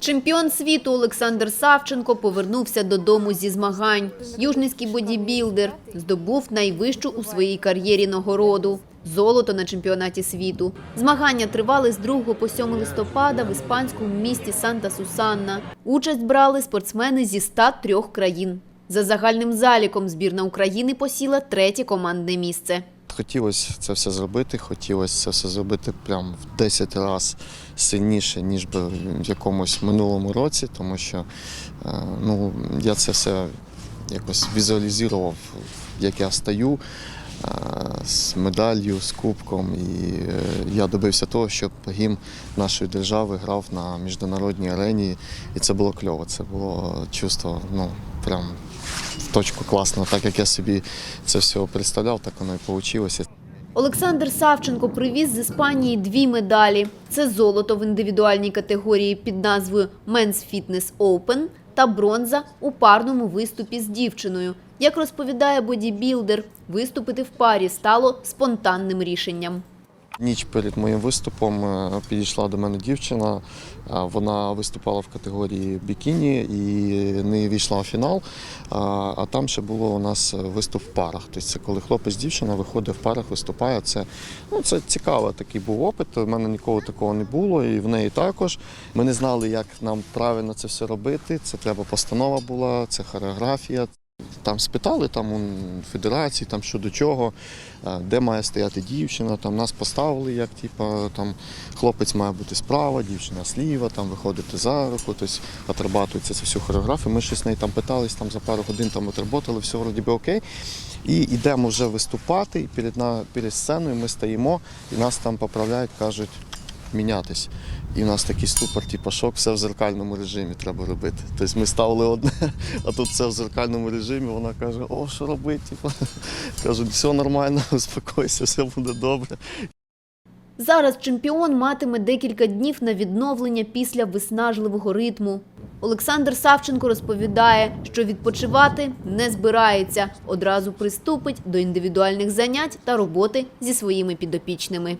Чемпіон світу Олександр Савченко повернувся додому зі змагань. Южницький бодібілдер здобув найвищу у своїй кар'єрі нагороду – золото на чемпіонаті світу. Змагання тривали з 2 по 7 листопада в іспанському місті Санта-Сусанна. Участь брали спортсмени зі 103 країн. За загальним заліком збірна України посіла третє командне місце. Хотілося це все зробити, хотілося це все зробити прям в 10 разів сильніше, ніж би в якомусь минулому році, тому що е, ну, я це все якось візуалізував, як я стою е, з медаллю, з кубком, і е, я добився того, щоб гімн нашої держави грав на міжнародній арені, і це було кльово. Це було чувство, ну прям в точку класно, так як я собі це все представляв, так воно і вийшло. Олександр Савченко привіз з Іспанії дві медалі. Це золото в індивідуальній категорії під назвою Men's Fitness Open та бронза у парному виступі з дівчиною. Як розповідає бодібілдер, виступити в парі стало спонтанним рішенням. Ніч перед моїм виступом е, підійшла до мене дівчина. е, Вона виступала в категорії бікіні і не війшла в фінал. А а там ще було у нас виступ в парах. Тобто це коли хлопець дівчина виходить в парах, виступає. Це, ну, це цікаво, такий був опит. У мене ніколи такого не було, і в неї також. Ми не знали, як нам правильно це все робити. Це треба постанова була, це хореографія. Там спитали там у федерації, там що чого, е, де має стояти дівчина. Там нас поставили, як типа там хлопець має бути справа, дівчина зліва, там виходити за руку, тобто отрабатується цю всю хореографію. Ми щось з нею там питались, там за пару годин там отработали, все вроді би окей. І йдемо вже виступати, і перед, на, перед сценою ми стоїмо, і нас там поправляють, кажуть мінятись. І в нас такий ступор, типу, шок, все в зеркальному режимі треба робити. Тобто ми ставили одне, а тут все в зеркальному режимі. Вона каже, о, що робити? Типу. Кажу, все нормально, успокойся, все буде добре. Зараз чемпіон матиме декілька днів на відновлення після виснажливого ритму. Олександр Савченко розповідає, що відпочивати не збирається, одразу приступить до індивідуальних занять та роботи зі своїми підопічними.